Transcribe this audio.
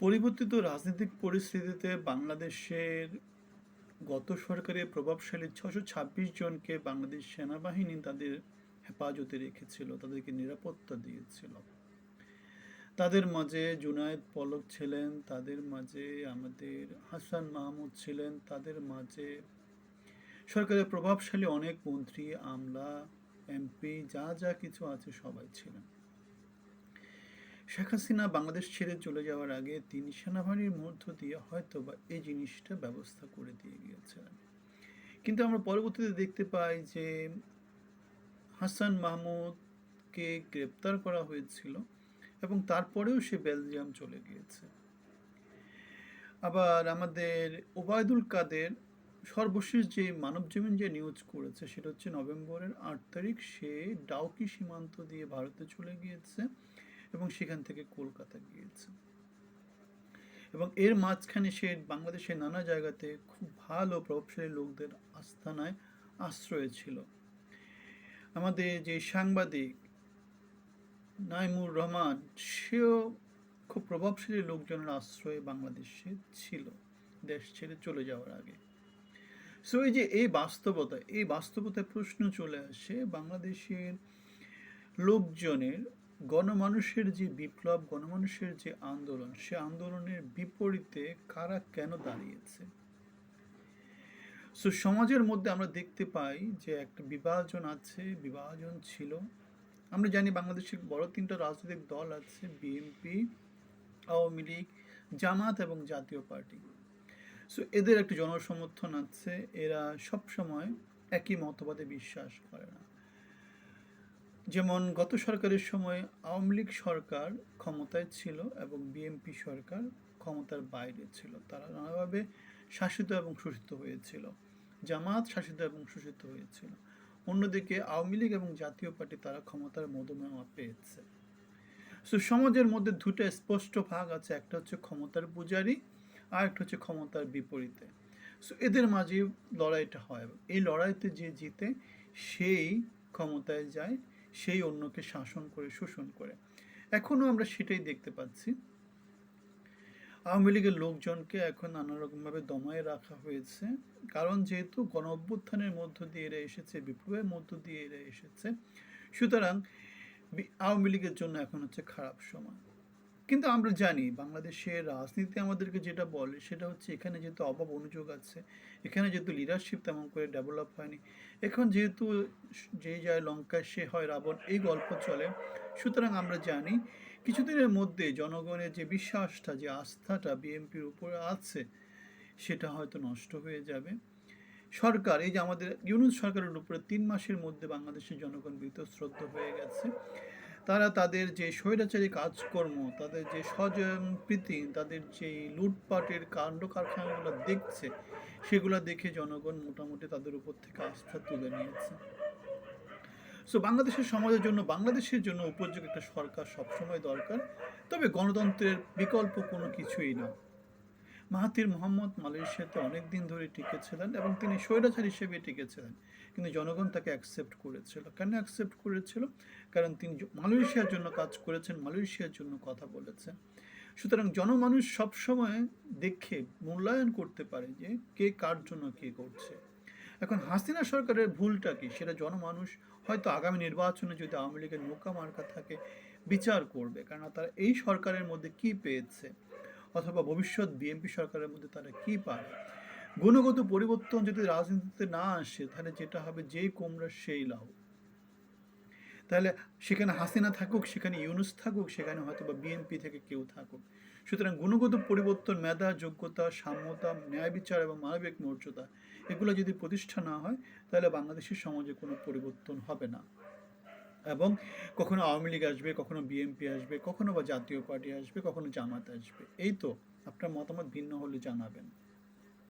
পরিবর্তিত রাজনৈতিক পরিস্থিতিতে বাংলাদেশের গত সরকারের প্রভাবশালী ছশো ছাব্বিশ জনকে বাংলাদেশ সেনাবাহিনী তাদের হেফাজতে রেখেছিল, তাদেরকে নিরাপত্তা দিয়েছিল। তাদের মাঝে জুনায়েদ পলক ছিলেন, তাদের মাঝে আমাদের হাসান মাহমুদ ছিলেন, তাদের মাঝে সরকারের প্রভাবশালী অনেক মন্ত্রী, আমলা, এমপি, যা যা কিছু আছে সবাই ছিলেন। শেখ হাসিনা বাংলাদেশ ছেড়ে চলে যাওয়ার আগে তিনি সেনাবাহিনীর মধ্য দিয়ে হয়তো বা এই জিনিসটা ব্যবস্থা করে দিয়ে গিয়েছিলেন। কিন্তু আমরা পরবর্তীতে দেখতে পাই যে হাসান মাহমুদকে গ্রেপ্তার করা হয়েছিল এবং তারপরেও সে বেলজিয়াম চলে গিয়েছে। আবার আমাদের ওবায়দুল কাদের সর্বশেষ যে মানবজীবন যে নিউজ করেছে সেটা হচ্ছে নভেম্বরের আট তারিখ, সে ডাউকি সীমান্ত দিয়ে ভারতে চলে গিয়েছে। এবং সেখান থেকে কলকাতা গিয়েছে। এবং এর মাঝখানে সে বাংলাদেশের নানা জায়গাতে খুব ভালো প্রভাবশালী লোকদের আস্থানায় আশ্রয় ছিল। আমাদের যে সাংবাদিক নাইমুর রহমান, সেও খুব প্রভাবশালী লোকজনের আশ্রয়ে বাংলাদেশে ছিল, দেশ ছেড়ে চলে যাওয়ার আগে। সো এই যে এই বাস্তবতা, এই বাস্তবতায় প্রশ্ন চলে আসে, বাংলাদেশের লোকজনের গণমানুষের যে বিপ্লব, গণমানুষের যে আন্দোলন, সে আন্দোলনের বিপরীতে কারা কেন দাঁড়িয়েছে? সো সমাজের মধ্যে আমরা দেখতে পাই যে একটা বিভাজন আছে, বিভাজন ছিল। আমরা জানি বাংলাদেশের বড় তিনটা রাজনৈতিক দল আছে বিএনপি আওয়ামী লীগ, জামাত এবং জাতীয় পার্টি। সো এদের একটা জনসমর্থন আছে, এরা সব সময় একই মতবাদে বিশ্বাস করে না। যেমন গত সরকারের সময় আওয়ামী লীগ সরকার ক্ষমতায় ছিল এবং বিএনপি সরকার ক্ষমতার বাইরে ছিল। তারা নানাভাবে শাসিত এবং শোষিত হয়েছিল। জামাত শাসিত এবং শোষিত হয়েছিল। অন্যদিকে আওয়ামী লীগ এবং জাতীয় পার্টি তারা ক্ষমতার মধুমেমা পেয়েছে। সো সমাজের মধ্যে দুটো স্পষ্ট ভাগ আছে। একটা হচ্ছে ক্ষমতার পূজারি আর একটা হচ্ছে ক্ষমতার বিপরীতে। সো এদের মাঝে লড়াইটা হয়। এই লড়াইতে যে জিতে, সেই ক্ষমতায় যায়। সেই অন্যকে শাসন করে, শোষণ করে। এখনও আমরা সেটাই দেখতে পাচ্ছি। আওয়ামী লীগের লোকজনকে এখন নানা রকমভাবে দমায় রাখা হয়েছে। কারণ যেহেতু গণ অভ্যুত্থানের মধ্য দিয়ে এরা এসেছে, বিপ্লবের মধ্য দিয়ে এরা এসেছে, সুতরাং আওয়ামী লীগের জন্য এখন হচ্ছে খারাপ সময়। কিন্তু আমরা জানি বাংলাদেশের রাজনীতি আমাদেরকে যেটা বলে সেটা হচ্ছে এখানে যেহেতু অভাব অনুযোগ আছে, এখানে যেহেতু লিডারশিপ তেমন করে ডেভেলপ হয়নি, এখন যেহেতু যে যায় লঙ্কায় সে হয় রাবণ, এই গল্প চলে। সুতরাং আমরা জানি কিছুদিনের মধ্যে জনগণের যে বিশ্বাসটা, যে আস্থাটা বিএনপির উপরে আছে, সেটা হয়তো নষ্ট হয়ে যাবে। সরকার, এই যে আমাদের ইউনুস সরকারের উপরে তিন মাসের মধ্যে বাংলাদেশের জনগণ বীতশ্রদ্ধ হয়ে গেছে। তারা তাদের যে স্বৈরাচারী কাজকর্ম, তাদের যে স্বজনপ্রীতি তাদের যে লুটপাটের কাণ্ড কারখানাগুলো দেখছে, সেগুলো দেখে জনগণ মোটামুটি তাদের উপর থেকে আস্থা তুলে নিয়েছে। সো বাংলাদেশের সমাজের জন্য, বাংলাদেশের জন্য উপযোগী একটা সরকার সবসময় দরকার। তবে গণতন্ত্রের বিকল্প কোনো কিছুই না মাহাতির মোহাম্মদ মালয়েশিয়াতে অনেক দিন ধরে টিকেছিলেন এবং তিনি স্বৈরাচার হিসেবে টিকেছিলেন। কিন্তু জনগণ তাকে অ্যাকসেপ্ট করেছিল। কেন অ্যাকসেপ্ট করেছিল? কারণ তিনি মালয়েশিয়ার জন্য কাজ করেছেন, মালয়েশিয়ার জন্য কথা বলেছেন। সুতরাং জনমানুষ সবসময় দেখে মূল্যায়ন করতে পারে যে কে কার জন্য কে করছে। এখন হাসিনা সরকারের ভুলটা কি? সেটা জনমানুষ হয়তো আগামী নির্বাচনে যদি আওয়ামী লীগের নৌকা মার্কা থাকে, বিচার করবে। কেননা তারা এই সরকারের মধ্যে কি পেয়েছে? অথবা ভবিষ্যৎ বিএনপি সরকারের মধ্যে তারা কি পায়? গুণগত পরিবর্তন যদি রাজনীতিতে না আসে, তাহলে যেটা হবে যেই কোমরা সেই লাউ। তাহলে সেখানে হাসিনা থাকুক, সেখানে ইউনুস থাকুক, সেখানে হয়তো বা বিএনপি থেকে কেউ থাকুক। সুতরাং গুণগত পরিবর্তন, মেধা, যোগ্যতা, সাম্যতা, ন্যায় বিচার এবং মানবিক মর্যাদা, এগুলো যদি প্রতিষ্ঠা না হয়, তাহলে বাংলাদেশের সমাজে কোনো পরিবর্তন হবে না। এবং কখনো আওয়ামী লীগ আসবে, কখনো বিএনপি আসবে, কখনো বা জাতীয় পার্টি আসবে, কখনো জামাত আসবে। এই তো, আপনার মতামত ভিন্ন হলে জানাবেন।